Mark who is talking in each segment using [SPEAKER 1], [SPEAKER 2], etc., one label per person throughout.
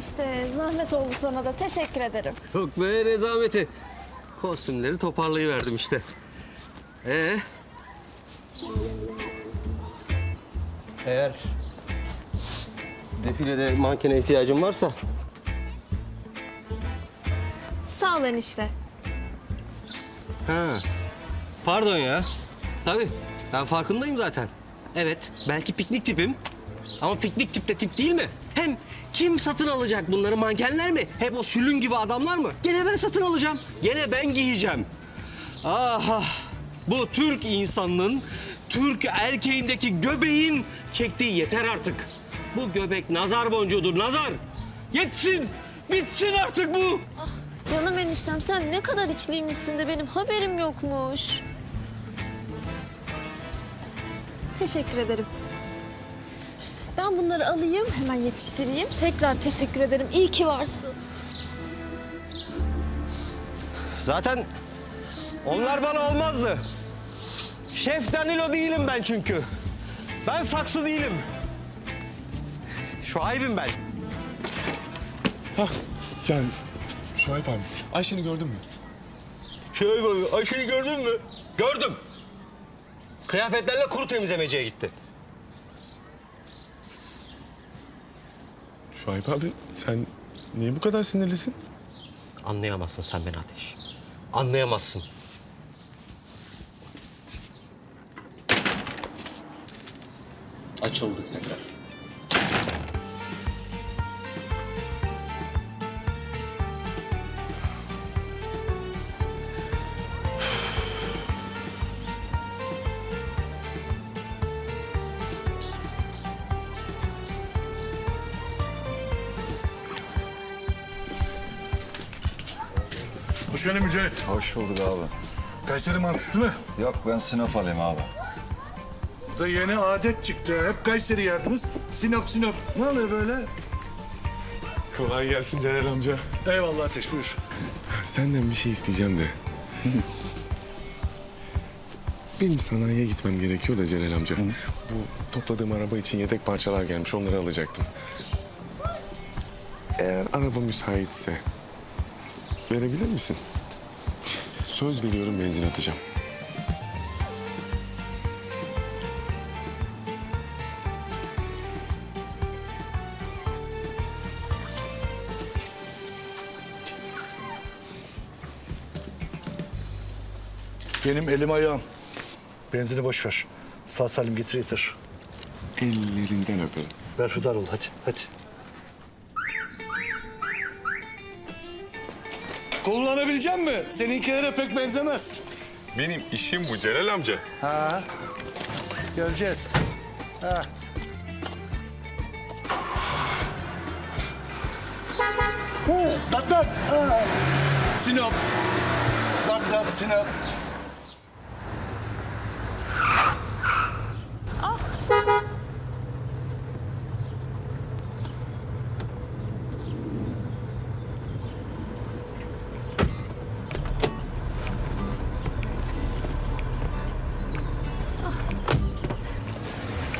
[SPEAKER 1] enişte. Zahmet oldu sana da. Teşekkür ederim.
[SPEAKER 2] Yok be rezameti. Kostümleri toparlayıverdim işte. Ee? Eğer defilede mankene ihtiyacın varsa
[SPEAKER 1] Sağ ol enişte.
[SPEAKER 2] Ha. Pardon ya. Tabii. Ben farkındayım zaten. Evet. Belki piknik tipim. Ama piknik tip de tip değil mi? Hem kim satın alacak bunları? Mankenler mi? Hep o sülün gibi adamlar mı? Gene ben satın alacağım. Gene ben giyeceğim. Aha. Bu Türk insanının, Türk erkeğindeki göbeğin çektiği yeter artık. Bu göbek nazar boncuğudur, nazar. Yetsin, bitsin artık bu.
[SPEAKER 1] Canım eniştem sen ne kadar içliymişsin de benim haberim yokmuş. Teşekkür ederim. Ben bunları alayım, hemen yetiştireyim. Tekrar teşekkür ederim. İyi ki varsın.
[SPEAKER 2] Zaten onlar bana olmazdı. Şef Danilo değilim ben çünkü. Ben saksı değilim. Şuayb'im ben.
[SPEAKER 3] Hah, yani Şuayb abi, Ayşe'ni gördün mü?
[SPEAKER 2] Şuayb abi, Ayşe'yi gördün mü? Gördüm. Kıyafetlerle kuru temizlemeciye gitti.
[SPEAKER 3] Şuayb abi, sen niye bu kadar sinirlisin?
[SPEAKER 2] Anlayamazsın sen beni Ateş. Anlayamazsın. Açıldık tekrar.
[SPEAKER 4] Hoş geldin Mücahit.
[SPEAKER 5] Hoş bulduk abi.
[SPEAKER 4] Kayseri mantısı değil mi?
[SPEAKER 5] Yok ben Sinop alayım abi.
[SPEAKER 4] Bu da yeni adet çıktı. Hep Kayseri yerdiniz. Sinop Sinop. Ne oluyor böyle?
[SPEAKER 3] Kolay gelsin Celal amca.
[SPEAKER 4] Eyvallah Ateş buyur.
[SPEAKER 3] Senden bir şey isteyeceğim de. Benim sanayiye gitmem gerekiyor da Celal amca. Bu topladığım araba için yedek parçalar gelmiş, onları alacaktım. Eğer araba müsaitse verebilir misin? Söz veriyorum benzin atacağım.
[SPEAKER 4] Benim elim ayağım. Benzini boş ver. Sağ salim getir yeter.
[SPEAKER 3] Ellerinden öperim.
[SPEAKER 4] Ver hıdar ol hadi hadi. Kullanabilecek mi? Seninkilere pek benzemez.
[SPEAKER 3] Benim işim bu Celal amca.
[SPEAKER 4] Ha. Göreceğiz. Ha. Ha, Dat dat. Ha. Sinop. Dat dat Sinop.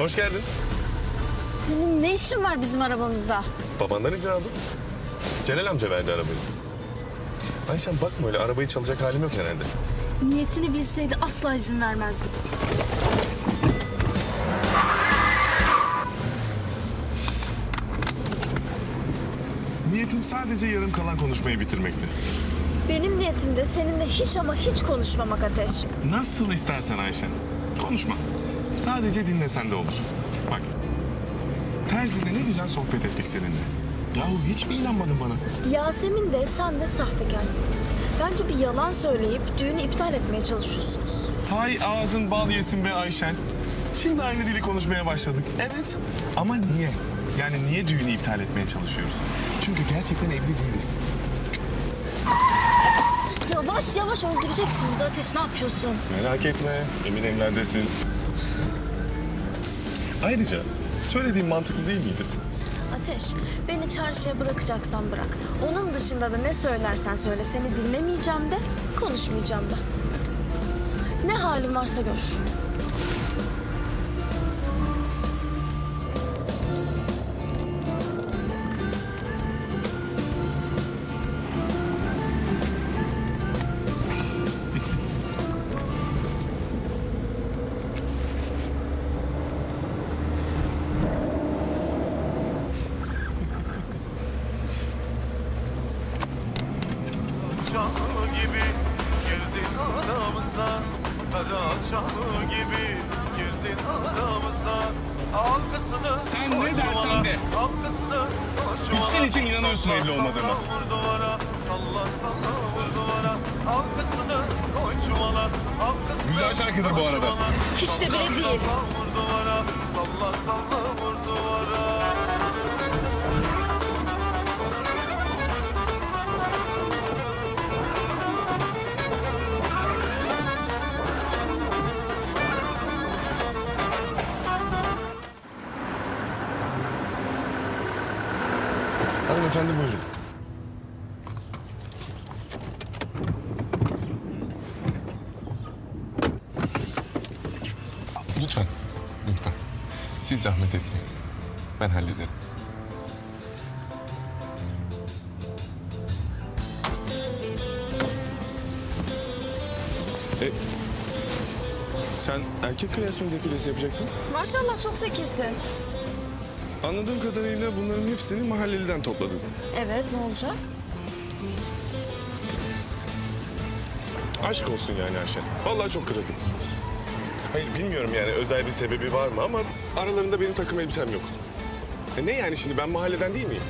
[SPEAKER 3] Hoş geldin.
[SPEAKER 1] Senin ne işin var bizim arabamızda?
[SPEAKER 3] Babandan izin aldım. Celal amca verdi arabayı. Ayşen bakma öyle arabayı çalacak halim yok herhalde.
[SPEAKER 1] Niyetini bilseydi asla izin vermezdim.
[SPEAKER 3] Niyetim sadece yarım kalan konuşmayı bitirmekti.
[SPEAKER 1] Benim niyetim de seninle hiç ama hiç konuşmamak Ateş.
[SPEAKER 3] Nasıl istersen Ayşen. Konuşma. Sadece dinlesen de olur. Bak. Terzi'de ne güzel sohbet ettik seninle. Yahu hiç mi inanmadın bana?
[SPEAKER 1] Yasemin de sen de sahtekarsınız. Bence bir yalan söyleyip düğünü iptal etmeye çalışıyorsunuz.
[SPEAKER 3] Hay ağzın bal yesin be Ayşen. Şimdi aynı dili konuşmaya başladık. Evet. Ama niye? Yani niye düğünü iptal etmeye çalışıyoruz? Çünkü gerçekten evli değiliz.
[SPEAKER 1] Yavaş yavaş öldüreceksiniz Ateş. Ne yapıyorsun?
[SPEAKER 3] Merak etme. Emin emlerdesin. Ayrıca söylediğim mantıklı değil miydi?
[SPEAKER 1] Ateş, beni çarşıya bırakacaksan bırak. Onun dışında da ne söylersen söyle seni dinlemeyeceğim de, konuşmayacağım da. Ne halin varsa gör.
[SPEAKER 3] çalı gibi girdin aramıza. Halkasını Sen ne dersen de. Halkasını İçten için inanıyorsun evli olmadığıma.
[SPEAKER 2] Vur duvara, salla salla vur duvara. Halkasını koy çuvala. Halkasını
[SPEAKER 3] Güzel şarkıdır bu arada.
[SPEAKER 1] Hiç de bile değil.
[SPEAKER 2] Salla salla
[SPEAKER 3] Hanımefendi buyurun.
[SPEAKER 6] Lütfen, lütfen. Siz zahmet etmeyin. Ben hallederim.
[SPEAKER 3] Sen erkek kreasyon defilesi yapacaksın.
[SPEAKER 1] Maşallah çok zekisin.
[SPEAKER 3] Anladığım kadarıyla bunların hepsini mahalleliden topladın.
[SPEAKER 1] Evet ne olacak?
[SPEAKER 3] Aşk olsun yani Ayşen. Vallahi çok kırıldım. Hayır bilmiyorum yani özel bir sebebi var mı ama aralarında benim takım elbisem yok. E ne yani şimdi ben mahalleden değil miyim?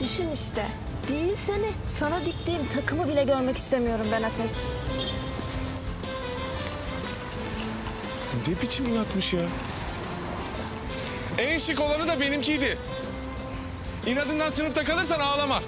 [SPEAKER 1] Düşün işte. Değil seni. Sana diktiğim takımı bile görmek istemiyorum ben Ateş.
[SPEAKER 3] Ne biçim inatmış ya? En şık olanı da benimkiydi. İnadından sınıfta kalırsan ağlama.